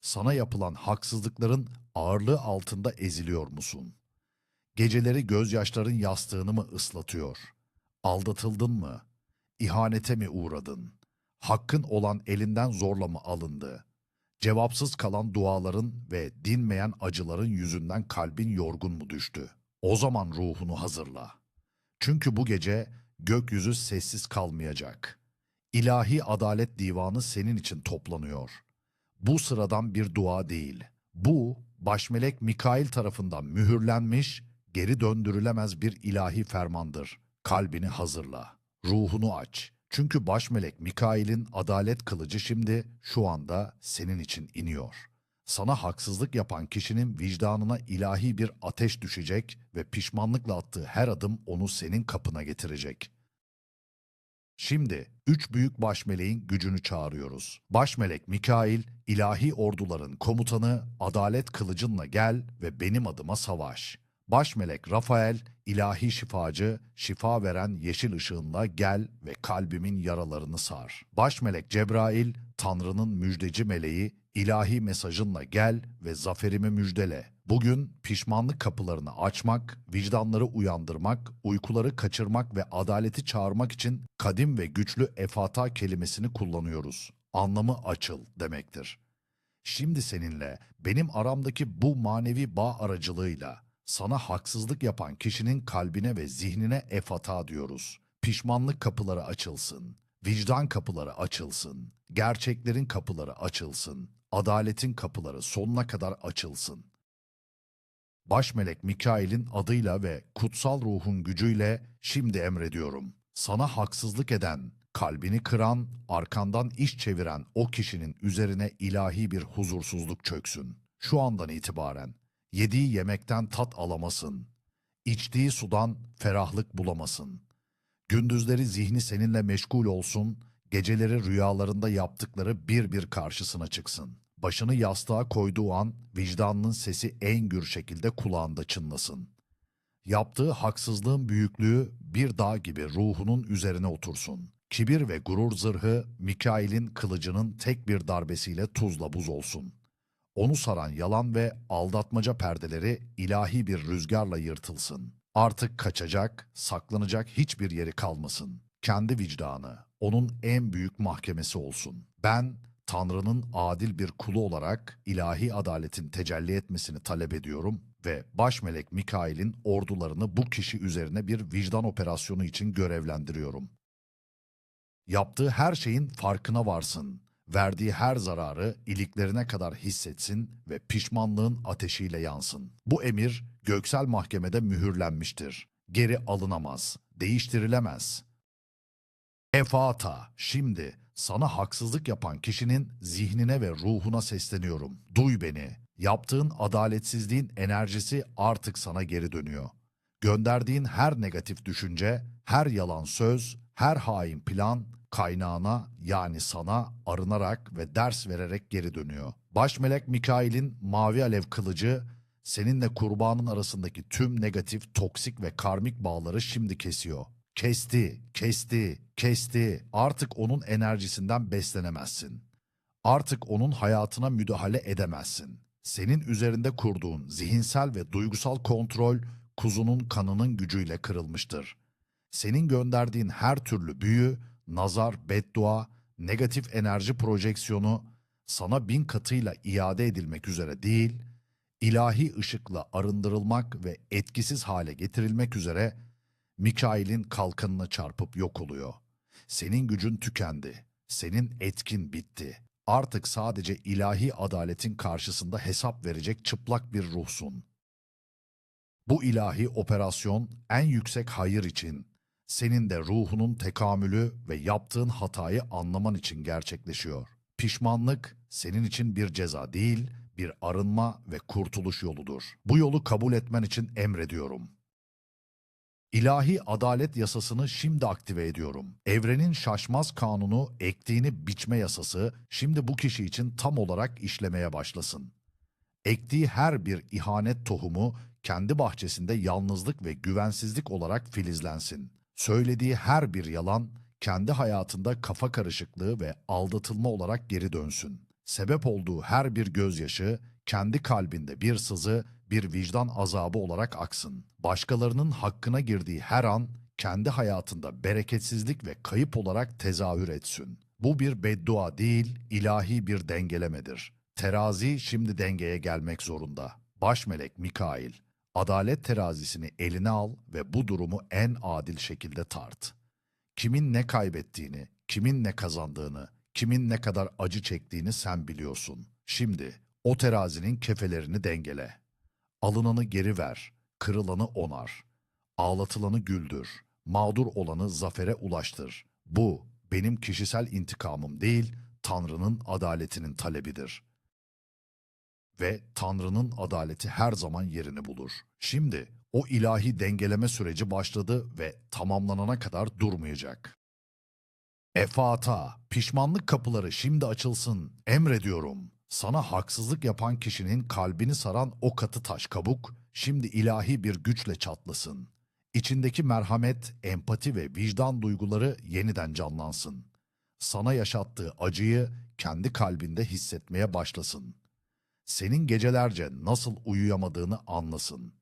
Sana yapılan haksızlıkların ağırlığı altında eziliyor musun? Geceleri gözyaşların yastığını mı ıslatıyor? Aldatıldın mı? İhanete mi uğradın? Hakkın olan elinden zorla mı alındı? Cevapsız kalan duaların ve dinmeyen acıların yüzünden kalbin yorgun mu düştü? O zaman ruhunu hazırla. Çünkü bu gece gökyüzü sessiz kalmayacak. İlahi adalet divanı senin için toplanıyor. Bu sıradan bir dua değil. Bu başmelek Mikail tarafından mühürlenmiş, geri döndürülemez bir ilahi fermandır. Kalbini hazırla. Ruhunu aç. Çünkü başmelek Mikail'in adalet kılıcı şimdi şu anda senin için iniyor. Sana haksızlık yapan kişinin vicdanına ilahi bir ateş düşecek ve pişmanlıkla attığı her adım onu senin kapına getirecek. Şimdi üç büyük başmeleğin gücünü çağırıyoruz. Başmelek Mikail, ilahi orduların komutanı, adalet kılıcınla gel ve benim adıma savaş. Başmelek Rafael, ilahi şifacı, şifa veren yeşil ışığınla gel ve kalbimin yaralarını sar. Başmelek Cebrail, Tanrı'nın müjdeci meleği, ilahi mesajınla gel ve zaferimi müjdele. Bugün pişmanlık kapılarını açmak, vicdanları uyandırmak, uykuları kaçırmak ve adaleti çağırmak için kadim ve güçlü efata kelimesini kullanıyoruz. Anlamı açıl demektir. Şimdi seninle benim aramdaki bu manevi bağ aracılığıyla sana haksızlık yapan kişinin kalbine ve zihnine efata diyoruz. Pişmanlık kapıları açılsın, vicdan kapıları açılsın, gerçeklerin kapıları açılsın, adaletin kapıları sonuna kadar açılsın. Başmelek Mikail'in adıyla ve kutsal ruhun gücüyle şimdi emrediyorum. Sana haksızlık eden, kalbini kıran, arkandan iş çeviren o kişinin üzerine ilahi bir huzursuzluk çöksün. Şu andan itibaren yediği yemekten tat alamasın, içtiği sudan ferahlık bulamasın. Gündüzleri zihni seninle meşgul olsun, geceleri rüyalarında yaptıkları bir bir karşısına çıksın. Başını yastığa koyduğu an vicdanının sesi en gür şekilde kulağında çınlasın. Yaptığı haksızlığın büyüklüğü bir dağ gibi ruhunun üzerine otursun. Kibir ve gurur zırhı Mikail'in kılıcının tek bir darbesiyle tuzla buz olsun. Onu saran yalan ve aldatmaca perdeleri ilahi bir rüzgarla yırtılsın. Artık kaçacak, saklanacak hiçbir yeri kalmasın. Kendi vicdanı, onun en büyük mahkemesi olsun. Ben, Tanrı'nın adil bir kulu olarak ilahi adaletin tecelli etmesini talep ediyorum ve başmelek Mikail'in ordularını bu kişi üzerine bir vicdan operasyonu için görevlendiriyorum. Yaptığı her şeyin farkına varsın. Verdiği her zararı iliklerine kadar hissetsin ve pişmanlığın ateşiyle yansın. Bu emir göksel mahkemede mühürlenmiştir. Geri alınamaz, değiştirilemez. Efata, şimdi sana haksızlık yapan kişinin zihnine ve ruhuna sesleniyorum. Duy beni. Yaptığın adaletsizliğin enerjisi artık sana geri dönüyor. Gönderdiğin her negatif düşünce, her yalan söz, her hain plan kaynağına yani sana arınarak ve ders vererek geri dönüyor. Başmelek Mikail'in mavi alev kılıcı seninle kurbanın arasındaki tüm negatif, toksik ve karmik bağları şimdi kesiyor. Kesti, kesti, kesti. Artık onun enerjisinden beslenemezsin. Artık onun hayatına müdahale edemezsin. Senin üzerinde kurduğun zihinsel ve duygusal kontrol kuzunun kanının gücüyle kırılmıştır. Senin gönderdiğin her türlü büyü, nazar, beddua, negatif enerji projeksiyonu sana bin katıyla iade edilmek üzere değil, ilahi ışıkla arındırılmak ve etkisiz hale getirilmek üzere Mikail'in kalkanına çarpıp yok oluyor. Senin gücün tükendi. Senin etkin bitti. Artık sadece ilahi adaletin karşısında hesap verecek çıplak bir ruhsun. Bu ilahi operasyon en yüksek hayır için, senin de ruhunun tekamülü ve yaptığın hatayı anlaman için gerçekleşiyor. Pişmanlık senin için bir ceza değil, bir arınma ve kurtuluş yoludur. Bu yolu kabul etmen için emrediyorum. İlahi adalet yasasını şimdi aktive ediyorum. Evrenin şaşmaz kanunu ektiğini biçme yasası şimdi bu kişi için tam olarak işlemeye başlasın. Ektiği her bir ihanet tohumu kendi bahçesinde yalnızlık ve güvensizlik olarak filizlensin. Söylediği her bir yalan kendi hayatında kafa karışıklığı ve aldatılma olarak geri dönsün. Sebep olduğu her bir gözyaşı, kendi kalbinde bir sızı, bir vicdan azabı olarak aksın. Başkalarının hakkına girdiği her an, kendi hayatında bereketsizlik ve kayıp olarak tezahür etsin. Bu bir beddua değil, ilahi bir dengelemedir. Terazi şimdi dengeye gelmek zorunda. Başmelek Mikail, adalet terazisini eline al ve bu durumu en adil şekilde tart. Kimin ne kaybettiğini, kimin ne kazandığını, kimin ne kadar acı çektiğini sen biliyorsun. Şimdi o terazinin kefelerini dengele. Alınanı geri ver, kırılanı onar. Ağlatılanı güldür, mağdur olanı zafere ulaştır. Bu benim kişisel intikamım değil, Tanrı'nın adaletinin talebidir. Ve Tanrı'nın adaleti her zaman yerini bulur. Şimdi o ilahi dengeleme süreci başladı ve tamamlanana kadar durmayacak. Efata, pişmanlık kapıları şimdi açılsın, emrediyorum. Sana haksızlık yapan kişinin kalbini saran o katı taş kabuk, şimdi ilahi bir güçle çatlasın. İçindeki merhamet, empati ve vicdan duyguları yeniden canlansın. Sana yaşattığı acıyı kendi kalbinde hissetmeye başlasın. Senin gecelerce nasıl uyuyamadığını anlasın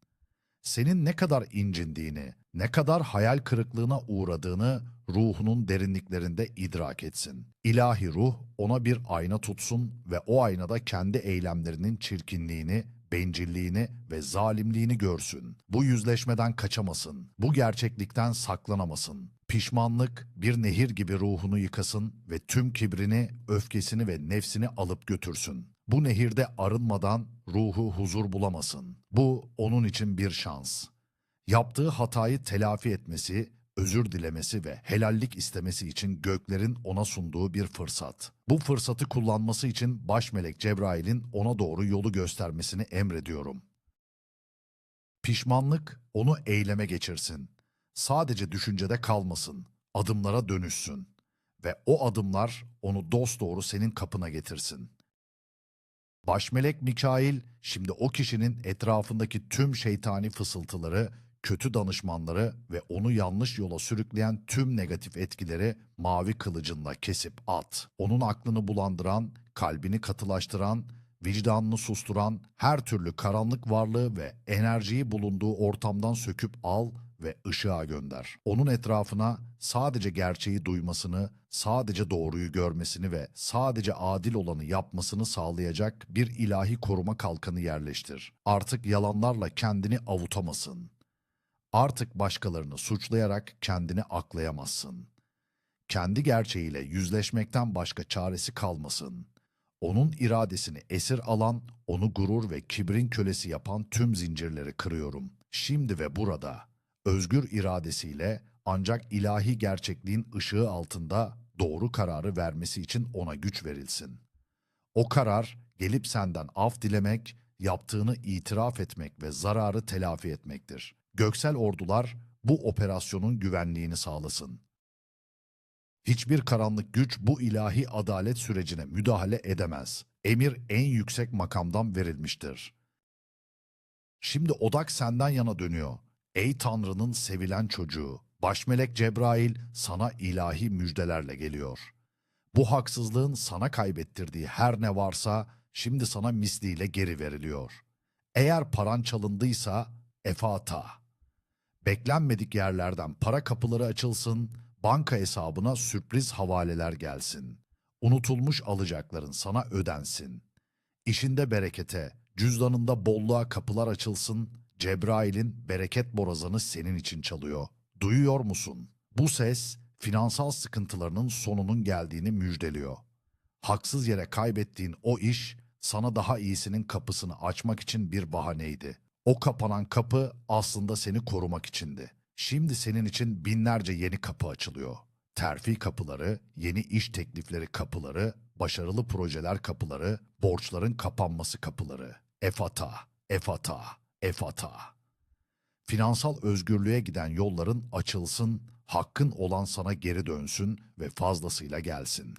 senin ne kadar incindiğini, ne kadar hayal kırıklığına uğradığını ruhunun derinliklerinde idrak etsin. İlahi ruh ona bir ayna tutsun ve o aynada kendi eylemlerinin çirkinliğini, bencilliğini ve zalimliğini görsün. Bu yüzleşmeden kaçamasın. Bu gerçeklikten saklanamasın. Pişmanlık bir nehir gibi ruhunu yıkasın ve tüm kibrini, öfkesini ve nefsini alıp götürsün. Bu nehirde arınmadan ruhu huzur bulamasın. Bu onun için bir şans. Yaptığı hatayı telafi etmesi, özür dilemesi ve helallik istemesi için göklerin ona sunduğu bir fırsat. Bu fırsatı kullanması için başmelek Cebrail'in ona doğru yolu göstermesini emrediyorum. Pişmanlık onu eyleme geçirsin. Sadece düşüncede kalmasın, adımlara dönüşsün ve o adımlar onu dosdoğru senin kapına getirsin. Başmelek Mikail şimdi o kişinin etrafındaki tüm şeytani fısıltıları, kötü danışmanları ve onu yanlış yola sürükleyen tüm negatif etkileri mavi kılıcınla kesip at. Onun aklını bulandıran, kalbini katılaştıran, vicdanını susturan her türlü karanlık varlığı ve enerjiyi bulunduğu ortamdan söküp al ve ışığa gönder. Onun etrafına sadece gerçeği duymasını, sadece doğruyu görmesini ve sadece adil olanı yapmasını sağlayacak bir ilahi koruma kalkanı yerleştir. Artık yalanlarla kendini avutamasın. Artık başkalarını suçlayarak kendini aklayamazsın. Kendi gerçeğiyle yüzleşmekten başka çaresi kalmasın. Onun iradesini esir alan, onu gurur ve kibrin kölesi yapan tüm zincirleri kırıyorum. Şimdi ve burada özgür iradesiyle ancak ilahi gerçekliğin ışığı altında doğru kararı vermesi için ona güç verilsin. O karar gelip senden af dilemek, yaptığını itiraf etmek ve zararı telafi etmektir. Göksel ordular bu operasyonun güvenliğini sağlasın. Hiçbir karanlık güç bu ilahi adalet sürecine müdahale edemez. Emir en yüksek makamdan verilmiştir. Şimdi odak senden yana dönüyor. Ey Tanrı'nın sevilen çocuğu, Başmelek Cebrail sana ilahi müjdelerle geliyor. Bu haksızlığın sana kaybettirdiği her ne varsa şimdi sana misliyle geri veriliyor. Eğer paran çalındıysa efata. Beklenmedik yerlerden para kapıları açılsın, banka hesabına sürpriz havaleler gelsin. Unutulmuş alacakların sana ödensin. İşinde berekete, cüzdanında bolluğa kapılar açılsın, Cebrail'in bereket borazanı senin için çalıyor. Duyuyor musun? Bu ses finansal sıkıntılarının sonunun geldiğini müjdeliyor. Haksız yere kaybettiğin o iş sana daha iyisinin kapısını açmak için bir bahaneydi. O kapanan kapı aslında seni korumak içindi. Şimdi senin için binlerce yeni kapı açılıyor. Terfi kapıları, yeni iş teklifleri kapıları, başarılı projeler kapıları, borçların kapanması kapıları. Efata, efata, efata. Finansal özgürlüğe giden yolların açılsın, hakkın olan sana geri dönsün ve fazlasıyla gelsin.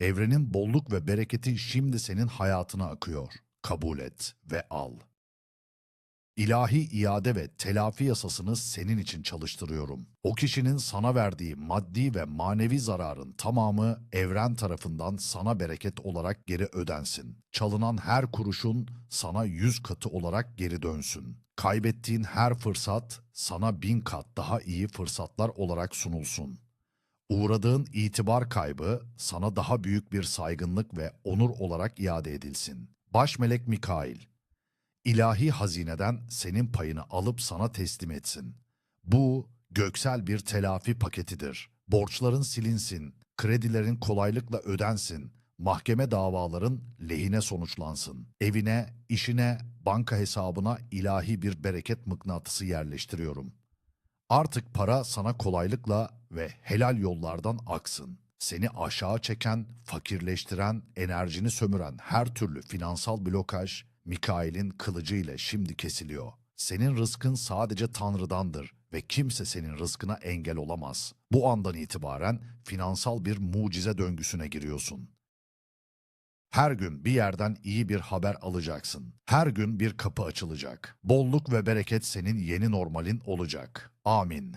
Evrenin bolluk ve bereketi şimdi senin hayatına akıyor. Kabul et ve al. İlahi iade ve telafi yasasını senin için çalıştırıyorum. O kişinin sana verdiği maddi ve manevi zararın tamamı evren tarafından sana bereket olarak geri ödensin. Çalınan her kuruşun sana yüz katı olarak geri dönsün. Kaybettiğin her fırsat sana bin kat daha iyi fırsatlar olarak sunulsun. Uğradığın itibar kaybı sana daha büyük bir saygınlık ve onur olarak iade edilsin. Baş melek Mikail, ilahi hazineden senin payını alıp sana teslim etsin. Bu göksel bir telafi paketidir. Borçların silinsin, kredilerin kolaylıkla ödensin, mahkeme davaların lehine sonuçlansın. Evine, işine, banka hesabına ilahi bir bereket mıknatısı yerleştiriyorum. Artık para sana kolaylıkla ve helal yollardan aksın. Seni aşağı çeken, fakirleştiren, enerjini sömüren her türlü finansal blokaj Mikail'in kılıcı ile şimdi kesiliyor. Senin rızkın sadece Tanrı'dandır ve kimse senin rızkına engel olamaz. Bu andan itibaren finansal bir mucize döngüsüne giriyorsun. Her gün bir yerden iyi bir haber alacaksın. Her gün bir kapı açılacak. Bolluk ve bereket senin yeni normalin olacak. Amin.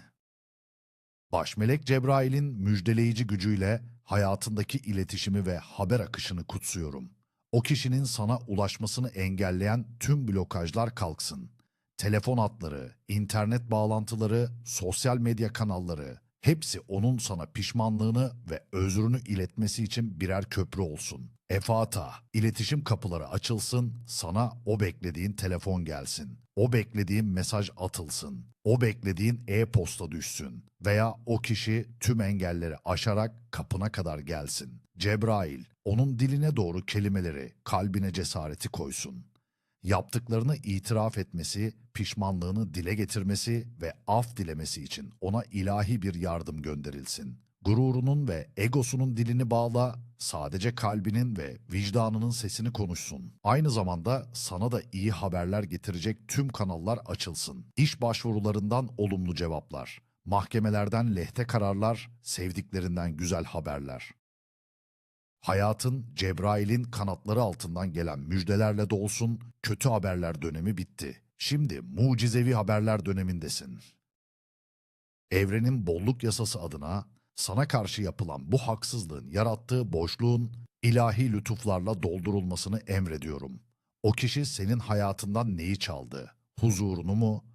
Başmelek Cebrail'in müjdeleyici gücüyle hayatındaki iletişimi ve haber akışını kutsuyorum. O kişinin sana ulaşmasını engelleyen tüm blokajlar kalksın. Telefon hatları, internet bağlantıları, sosyal medya kanalları hepsi onun sana pişmanlığını ve özrünü iletmesi için birer köprü olsun. Efata, iletişim kapıları açılsın, sana o beklediğin telefon gelsin. O beklediğin mesaj atılsın. O beklediğin e-posta düşsün. Veya o kişi tüm engelleri aşarak kapına kadar gelsin. Cebrail, onun diline doğru kelimeleri, kalbine cesareti koysun. Yaptıklarını itiraf etmesi, pişmanlığını dile getirmesi ve af dilemesi için ona ilahi bir yardım gönderilsin. Gururunun ve egosunun dilini bağla, sadece kalbinin ve vicdanının sesini konuşsun. Aynı zamanda sana da iyi haberler getirecek tüm kanallar açılsın. İş başvurularından olumlu cevaplar, mahkemelerden lehte kararlar, sevdiklerinden güzel haberler. Hayatın Cebrail'in kanatları altından gelen müjdelerle dolsun, kötü haberler dönemi bitti. Şimdi mucizevi haberler dönemindesin. Evrenin bolluk yasası adına sana karşı yapılan bu haksızlığın yarattığı boşluğun ilahi lütuflarla doldurulmasını emrediyorum. O kişi senin hayatından neyi çaldı? Huzurunu mu?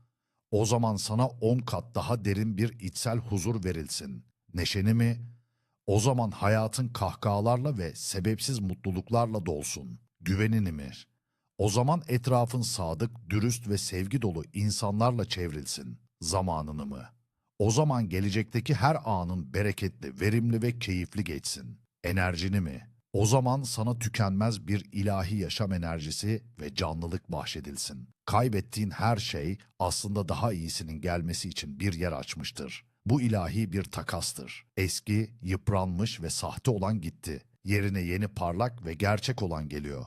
O zaman sana on kat daha derin bir içsel huzur verilsin. Neşeni mi? O zaman hayatın kahkahalarla ve sebepsiz mutluluklarla dolsun. Güvenini mi? O zaman etrafın sadık, dürüst ve sevgi dolu insanlarla çevrilsin. Zamanını mı? O zaman gelecekteki her anın bereketli, verimli ve keyifli geçsin. Enerjini mi? O zaman sana tükenmez bir ilahi yaşam enerjisi ve canlılık bahşedilsin. Kaybettiğin her şey aslında daha iyisinin gelmesi için bir yer açmıştır. Bu ilahi bir takastır. Eski, yıpranmış ve sahte olan gitti. Yerine yeni parlak ve gerçek olan geliyor.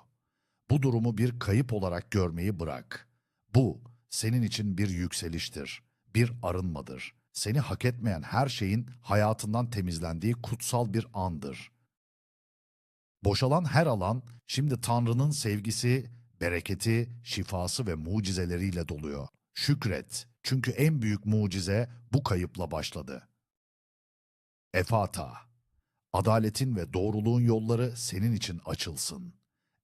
Bu durumu bir kayıp olarak görmeyi bırak. Bu senin için bir yükseliştir, bir arınmadır. Seni hak etmeyen her şeyin hayatından temizlendiği kutsal bir andır. Boşalan her alan şimdi Tanrı'nın sevgisi, bereketi, şifası ve mucizeleriyle doluyor. Şükret çünkü en büyük mucize bu kayıpla başladı. Efata, adaletin ve doğruluğun yolları senin için açılsın.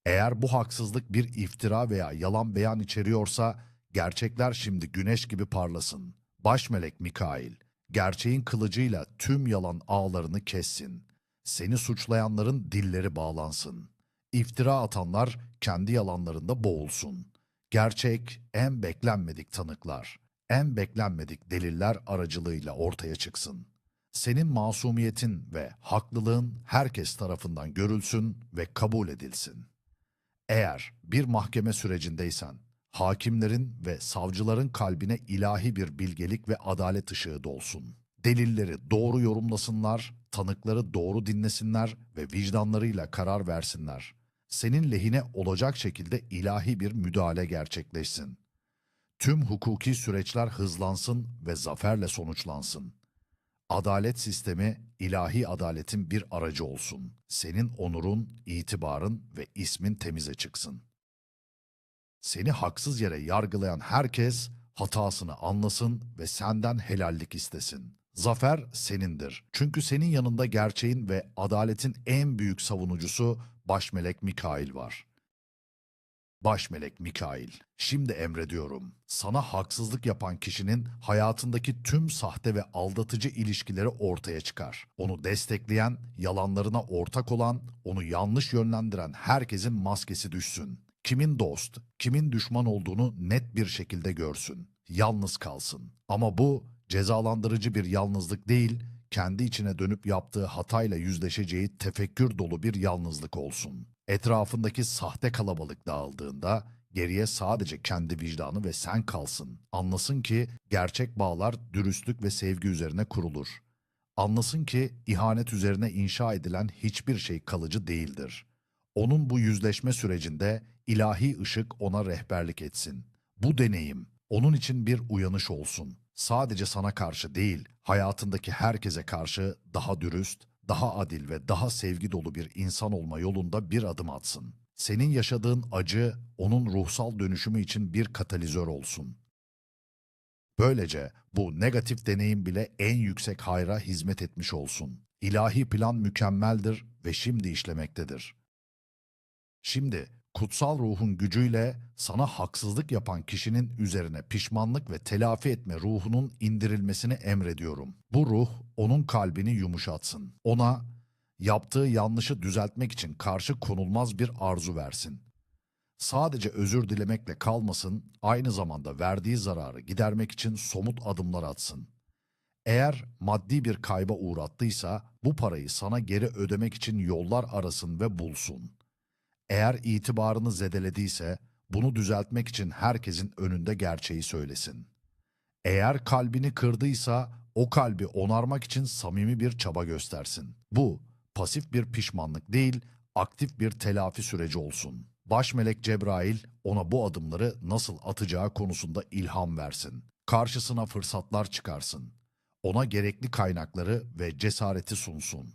Eğer bu haksızlık bir iftira veya yalan beyan içeriyorsa, gerçekler şimdi güneş gibi parlasın. Baş melek Mikail, gerçeğin kılıcıyla tüm yalan ağlarını kessin. Seni suçlayanların dilleri bağlansın. İftira atanlar kendi yalanlarında boğulsun. Gerçek en beklenmedik tanıklar, en beklenmedik deliller aracılığıyla ortaya çıksın. Senin masumiyetin ve haklılığın herkes tarafından görülsün ve kabul edilsin. Eğer bir mahkeme sürecindeysen, hakimlerin ve savcıların kalbine ilahi bir bilgelik ve adalet ışığı dolsun. Delilleri doğru yorumlasınlar, tanıkları doğru dinlesinler ve vicdanlarıyla karar versinler. Senin lehine olacak şekilde ilahi bir müdahale gerçekleşsin. Tüm hukuki süreçler hızlansın ve zaferle sonuçlansın. Adalet sistemi ilahi adaletin bir aracı olsun. Senin onurun, itibarın ve ismin temize çıksın. Seni haksız yere yargılayan herkes hatasını anlasın ve senden helallik istesin. Zafer senindir. Çünkü senin yanında gerçeğin ve adaletin en büyük savunucusu Başmelek Mikail var. Başmelek Mikail, şimdi emrediyorum. Sana haksızlık yapan kişinin hayatındaki tüm sahte ve aldatıcı ilişkileri ortaya çıkar. Onu destekleyen, yalanlarına ortak olan, onu yanlış yönlendiren herkesin maskesi düşsün. Kimin dost, kimin düşman olduğunu net bir şekilde görsün. Yalnız kalsın. Ama bu cezalandırıcı bir yalnızlık değil, kendi içine dönüp yaptığı hatayla yüzleşeceği tefekkür dolu bir yalnızlık olsun. Etrafındaki sahte kalabalık dağıldığında geriye sadece kendi vicdanı ve sen kalsın. Anlasın ki gerçek bağlar dürüstlük ve sevgi üzerine kurulur. Anlasın ki ihanet üzerine inşa edilen hiçbir şey kalıcı değildir. Onun bu yüzleşme sürecinde ilahi ışık ona rehberlik etsin. Bu deneyim onun için bir uyanış olsun. Sadece sana karşı değil, hayatındaki herkese karşı daha dürüst, daha adil ve daha sevgi dolu bir insan olma yolunda bir adım atsın. Senin yaşadığın acı onun ruhsal dönüşümü için bir katalizör olsun. Böylece bu negatif deneyim bile en yüksek hayra hizmet etmiş olsun. İlahi plan mükemmeldir ve şimdi işlemektedir. Şimdi kutsal ruhun gücüyle sana haksızlık yapan kişinin üzerine pişmanlık ve telafi etme ruhunun indirilmesini emrediyorum. Bu ruh onun kalbini yumuşatsın. Ona yaptığı yanlışı düzeltmek için karşı konulmaz bir arzu versin. Sadece özür dilemekle kalmasın, aynı zamanda verdiği zararı gidermek için somut adımlar atsın. Eğer maddi bir kayba uğrattıysa bu parayı sana geri ödemek için yollar arasın ve bulsun. Eğer itibarını zedelediyse bunu düzeltmek için herkesin önünde gerçeği söylesin. Eğer kalbini kırdıysa o kalbi onarmak için samimi bir çaba göstersin. Bu pasif bir pişmanlık değil, aktif bir telafi süreci olsun. Başmelek Cebrail ona bu adımları nasıl atacağı konusunda ilham versin. Karşısına fırsatlar çıkarsın. Ona gerekli kaynakları ve cesareti sunsun.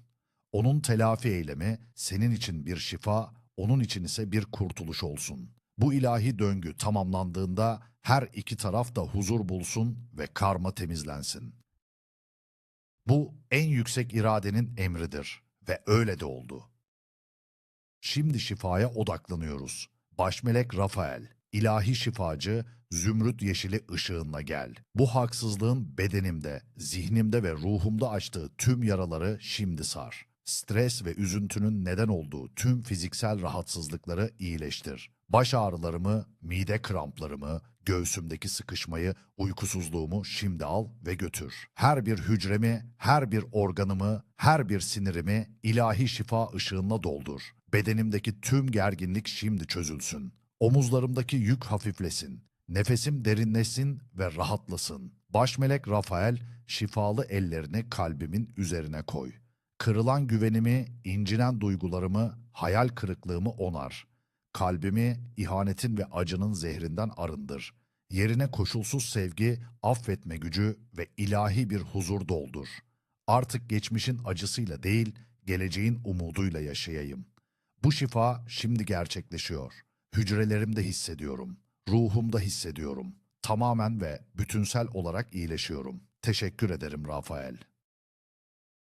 Onun telafi eylemi senin için bir şifa, onun için ise bir kurtuluş olsun. Bu ilahi döngü tamamlandığında her iki taraf da huzur bulsun ve karma temizlensin. Bu en yüksek iradenin emridir ve öyle de oldu. Şimdi şifaya odaklanıyoruz. Başmelek Rafael, ilahi şifacı, zümrüt yeşili ışığınla gel. Bu haksızlığın bedenimde, zihnimde ve ruhumda açtığı tüm yaraları şimdi sar. Stres ve üzüntünün neden olduğu tüm fiziksel rahatsızlıkları iyileştir. Baş ağrılarımı, mide kramplarımı, göğsümdeki sıkışmayı, uykusuzluğumu şimdi al ve götür. Her bir hücremi, her bir organımı, her bir sinirimi ilahi şifa ışığınla doldur. Bedenimdeki tüm gerginlik şimdi çözülsün. Omuzlarımdaki yük hafiflesin. Nefesim derinleşsin ve rahatlasın. Başmelek Rafael şifalı ellerini kalbimin üzerine koy. Kırılan güvenimi, incinen duygularımı, hayal kırıklığımı onar. Kalbimi ihanetin ve acının zehrinden arındır. Yerine koşulsuz sevgi, affetme gücü ve ilahi bir huzur doldur. Artık geçmişin acısıyla değil, geleceğin umuduyla yaşayayım. Bu şifa şimdi gerçekleşiyor. Hücrelerimde hissediyorum. Ruhumda hissediyorum. Tamamen ve bütünsel olarak iyileşiyorum. Teşekkür ederim Rafael.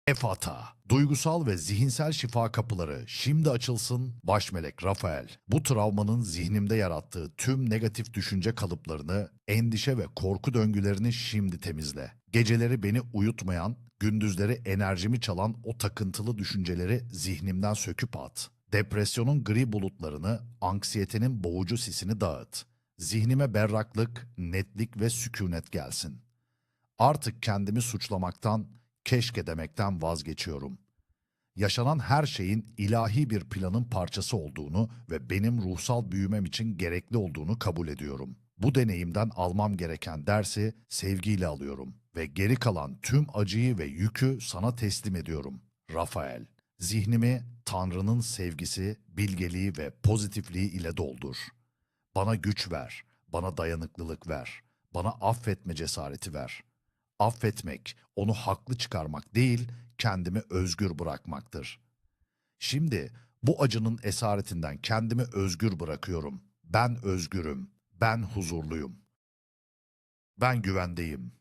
Efata, duygusal ve zihinsel şifa kapıları şimdi açılsın Başmelek Rafael. Bu travmanın zihnimde yarattığı tüm negatif düşünce kalıplarını, endişe ve korku döngülerini şimdi temizle. Geceleri beni uyutmayan, gündüzleri enerjimi çalan o takıntılı düşünceleri zihnimden söküp at. Depresyonun gri bulutlarını, anksiyetenin boğucu sisini dağıt. Zihnime berraklık, netlik ve sükunet gelsin. Artık kendimi suçlamaktan, keşke demekten vazgeçiyorum. Yaşanan her şeyin ilahi bir planın parçası olduğunu ve benim ruhsal büyümem için gerekli olduğunu kabul ediyorum. Bu deneyimden almam gereken dersi sevgiyle alıyorum ve geri kalan tüm acıyı ve yükü sana teslim ediyorum. Rafael, zihnimi Tanrı'nın sevgisi, bilgeliği ve pozitifliği ile doldur. Bana güç ver, bana dayanıklılık ver, bana affetme cesareti ver. Affetmek, onu haklı çıkarmak değil, kendimi özgür bırakmaktır. Şimdi bu acının esaretinden kendimi özgür bırakıyorum. Ben özgürüm. Ben huzurluyum. Ben güvendeyim.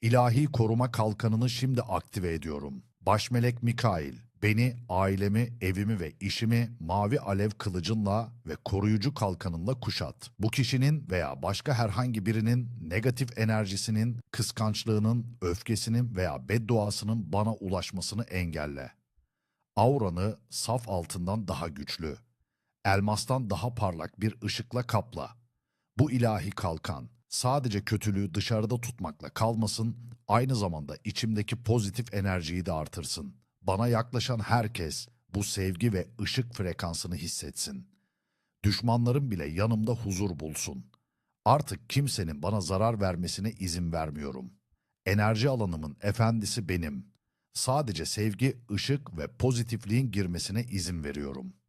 İlahi koruma kalkanını şimdi aktive ediyorum. Başmelek Mikail, beni, ailemi, evimi ve işimi mavi alev kılıcınla ve koruyucu kalkanınla kuşat. Bu kişinin veya başka herhangi birinin negatif enerjisinin, kıskançlığının, öfkesinin veya bedduasının bana ulaşmasını engelle. Auranı saf altından daha güçlü, elmastan daha parlak bir ışıkla kapla. Bu ilahi kalkan sadece kötülüğü dışarıda tutmakla kalmasın, aynı zamanda içimdeki pozitif enerjiyi de artırsın. Bana yaklaşan herkes bu sevgi ve ışık frekansını hissetsin. Düşmanlarım bile yanımda huzur bulsun. Artık kimsenin bana zarar vermesine izin vermiyorum. Enerji alanımın efendisi benim. Sadece sevgi, ışık ve pozitifliğin girmesine izin veriyorum.''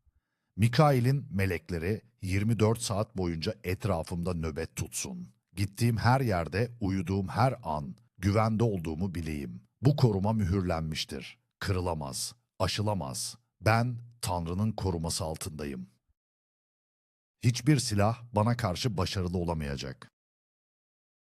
Mikail'in melekleri 24 saat boyunca etrafımda nöbet tutsun. Gittiğim her yerde, uyuduğum her an güvende olduğumu bileyim. Bu koruma mühürlenmiştir. Kırılamaz, aşılamaz. Ben Tanrı'nın koruması altındayım. Hiçbir silah bana karşı başarılı olamayacak.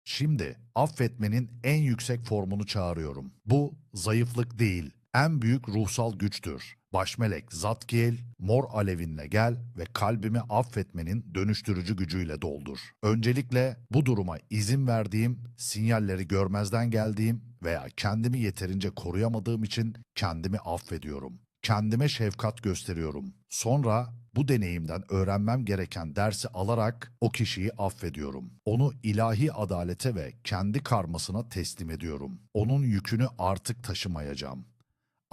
Şimdi affetmenin en yüksek formunu çağırıyorum. Bu zayıflık değil, en büyük ruhsal güçtür. Başmelek Zatkiel, mor alevinle gel ve kalbimi affetmenin dönüştürücü gücüyle doldur. Öncelikle bu duruma izin verdiğim, sinyalleri görmezden geldiğim veya kendimi yeterince koruyamadığım için kendimi affediyorum. Kendime şefkat gösteriyorum. Sonra bu deneyimden öğrenmem gereken dersi alarak o kişiyi affediyorum. Onu ilahi adalete ve kendi karmasına teslim ediyorum. Onun yükünü artık taşımayacağım.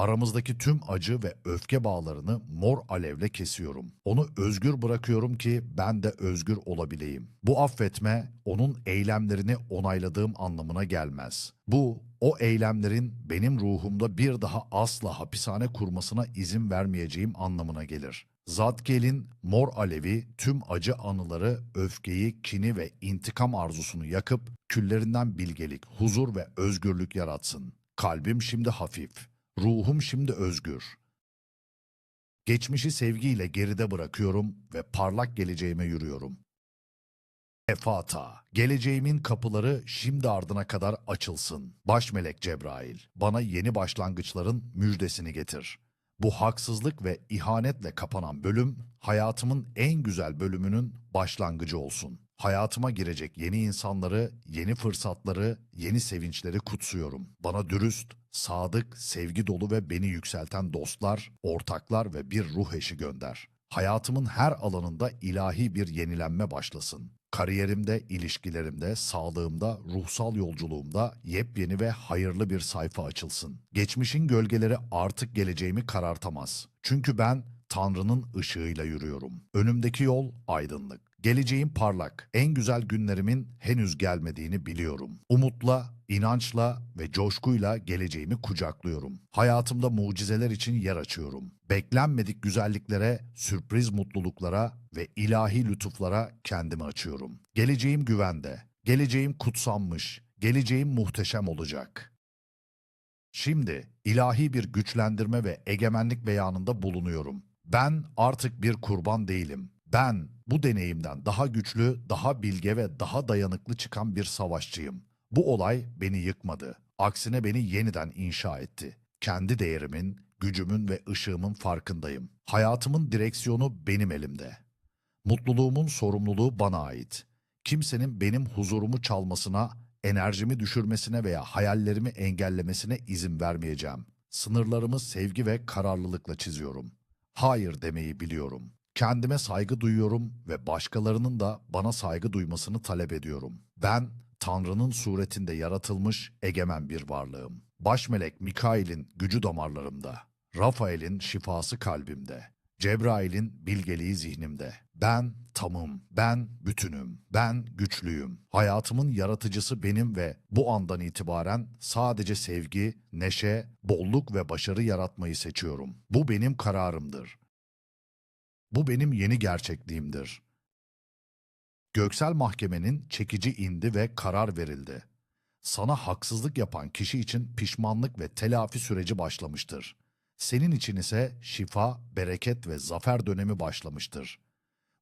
Aramızdaki tüm acı ve öfke bağlarını mor alevle kesiyorum. Onu özgür bırakıyorum ki ben de özgür olabileyim. Bu affetme onun eylemlerini onayladığım anlamına gelmez. Bu o eylemlerin benim ruhumda bir daha asla hapishane kurmasına izin vermeyeceğim anlamına gelir. Zadkiel'in mor alevi tüm acı anıları, öfkeyi, kini ve intikam arzusunu yakıp küllerinden bilgelik, huzur ve özgürlük yaratsın. Kalbim şimdi hafif, Ruhum şimdi özgür. Geçmişi sevgiyle geride bırakıyorum ve parlak geleceğime yürüyorum. Efata, geleceğimin kapıları şimdi ardına kadar açılsın. Başmelek Cebrail, bana yeni başlangıçların müjdesini getir. Bu haksızlık ve ihanetle kapanan bölüm, hayatımın en güzel bölümünün başlangıcı olsun. Hayatıma girecek yeni insanları, yeni fırsatları, yeni sevinçleri kutsuyorum. Bana dürüst, sadık, sevgi dolu ve beni yükselten dostlar, ortaklar ve bir ruh eşi gönder. Hayatımın her alanında ilahi bir yenilenme başlasın. Kariyerimde, ilişkilerimde, sağlığımda, ruhsal yolculuğumda yepyeni ve hayırlı bir sayfa açılsın. Geçmişin gölgeleri artık geleceğimi karartamaz. Çünkü ben Tanrı'nın ışığıyla yürüyorum. Önümdeki yol aydınlık. Geleceğim parlak. En güzel günlerimin henüz gelmediğini biliyorum. Umutla, inançla ve coşkuyla geleceğimi kucaklıyorum. Hayatımda mucizeler için yer açıyorum. Beklenmedik güzelliklere, sürpriz mutluluklara ve ilahi lütuflara kendimi açıyorum. Geleceğim güvende. Geleceğim kutsanmış. Geleceğim muhteşem olacak. Şimdi ilahi bir güçlendirme ve egemenlik beyanında bulunuyorum. Ben artık bir kurban değilim. Ben bu deneyimden daha güçlü, daha bilge ve daha dayanıklı çıkan bir savaşçıyım. Bu olay beni yıkmadı. Aksine beni yeniden inşa etti. Kendi değerimin, gücümün ve ışığımın farkındayım. Hayatımın direksiyonu benim elimde. Mutluluğumun sorumluluğu bana ait. Kimsenin benim huzurumu çalmasına, enerjimi düşürmesine veya hayallerimi engellemesine izin vermeyeceğim. Sınırlarımı sevgi ve kararlılıkla çiziyorum. Hayır demeyi biliyorum. Kendime saygı duyuyorum ve başkalarının da bana saygı duymasını talep ediyorum. Ben Tanrı'nın suretinde yaratılmış egemen bir varlığım. Başmelek Mikail'in gücü damarlarımda. Rafael'in şifası kalbimde. Cebrail'in bilgeliği zihnimde. Ben tamım, ben bütünüm, ben güçlüyüm. Hayatımın yaratıcısı benim ve bu andan itibaren sadece sevgi, neşe, bolluk ve başarı yaratmayı seçiyorum. Bu benim kararımdır. Bu benim yeni gerçekliğimdir. Göksel mahkemenin çekici indi ve karar verildi. Sana haksızlık yapan kişi için pişmanlık ve telafi süreci başlamıştır. Senin için ise şifa, bereket ve zafer dönemi başlamıştır.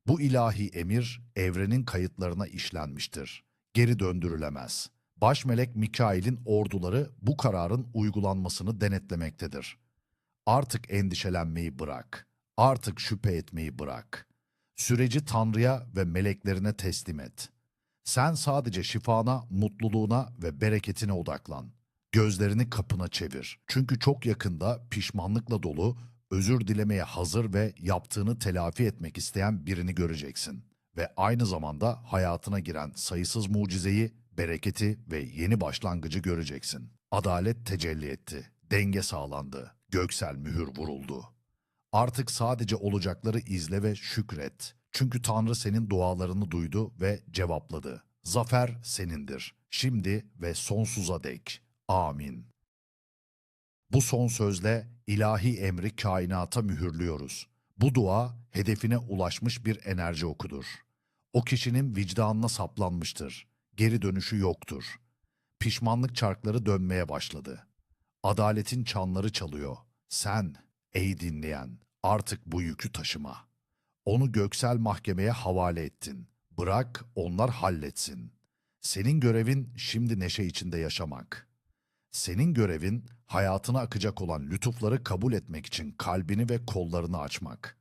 Bu ilahi emir evrenin kayıtlarına işlenmiştir. Geri döndürülemez. Baş melek Mikail'in orduları bu kararın uygulanmasını denetlemektedir. Artık endişelenmeyi bırak. Artık şüphe etmeyi bırak. Süreci Tanrı'ya ve meleklerine teslim et. Sen sadece şifana, mutluluğuna ve bereketine odaklan. Gözlerini kapına çevir. Çünkü çok yakında pişmanlıkla dolu, özür dilemeye hazır ve yaptığını telafi etmek isteyen birini göreceksin. Ve aynı zamanda hayatına giren sayısız mucizeyi, bereketi ve yeni başlangıcı göreceksin. Adalet tecelli etti. Denge sağlandı. Göksel mühür vuruldu. Artık sadece olacakları izle ve şükret. Çünkü Tanrı senin dualarını duydu ve cevapladı. Zafer senindir. Şimdi ve sonsuza dek. Amin. Bu son sözle ilahi emri kainata mühürlüyoruz. Bu dua hedefine ulaşmış bir enerji okudur. O kişinin vicdanına saplanmıştır. Geri dönüşü yoktur. Pişmanlık çarkları dönmeye başladı. Adaletin çanları çalıyor. Sen, ey dinleyen, artık bu yükü taşıma. Onu göksel mahkemeye havale ettin. Bırak onlar halletsin. Senin görevin şimdi neşe içinde yaşamak. Senin görevin hayatına akacak olan lütufları kabul etmek için kalbini ve kollarını açmak.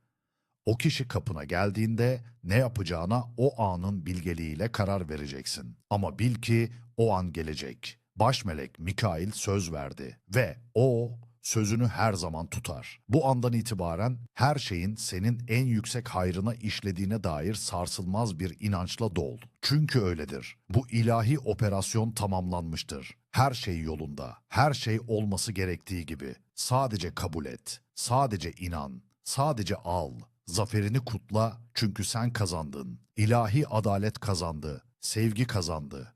O kişi kapına geldiğinde ne yapacağına o anın bilgeliğiyle karar vereceksin. Ama bil ki o an gelecek. Baş melek Mikail söz verdi ve o sözünü her zaman tutar. Bu andan itibaren her şeyin senin en yüksek hayrına işlediğine dair sarsılmaz bir inançla dol. Çünkü öyledir. Bu ilahi operasyon tamamlanmıştır. Her şey yolunda. Her şey olması gerektiği gibi. Sadece kabul et. Sadece inan. Sadece al. Zaferini kutla çünkü sen kazandın. İlahi adalet kazandı. Sevgi kazandı.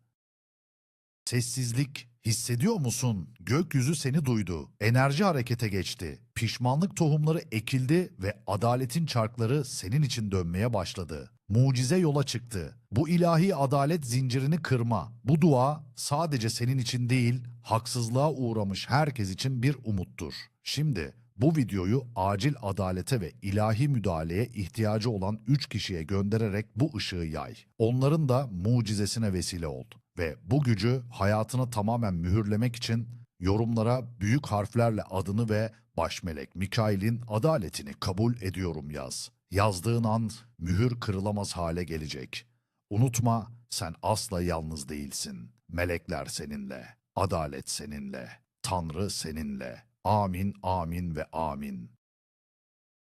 Sessizlik hissediyor musun? Gökyüzü seni duydu. Enerji harekete geçti. Pişmanlık tohumları ekildi ve adaletin çarkları senin için dönmeye başladı. Mucize yola çıktı. Bu ilahi adalet zincirini kırma. Bu dua sadece senin için değil, haksızlığa uğramış herkes için bir umuttur. Şimdi bu videoyu acil adalete ve ilahi müdahaleye ihtiyacı olan 3 kişiye göndererek bu ışığı yay. Onların da mucizesine vesile ol. Ve bu gücü hayatına tamamen mühürlemek için yorumlara büyük harflerle adını ve başmelek Mikail'in adaletini kabul ediyorum yaz. Yazdığın an mühür kırılamaz hale gelecek. Unutma sen asla yalnız değilsin. Melekler seninle, adalet seninle, Tanrı seninle. Amin, amin ve amin.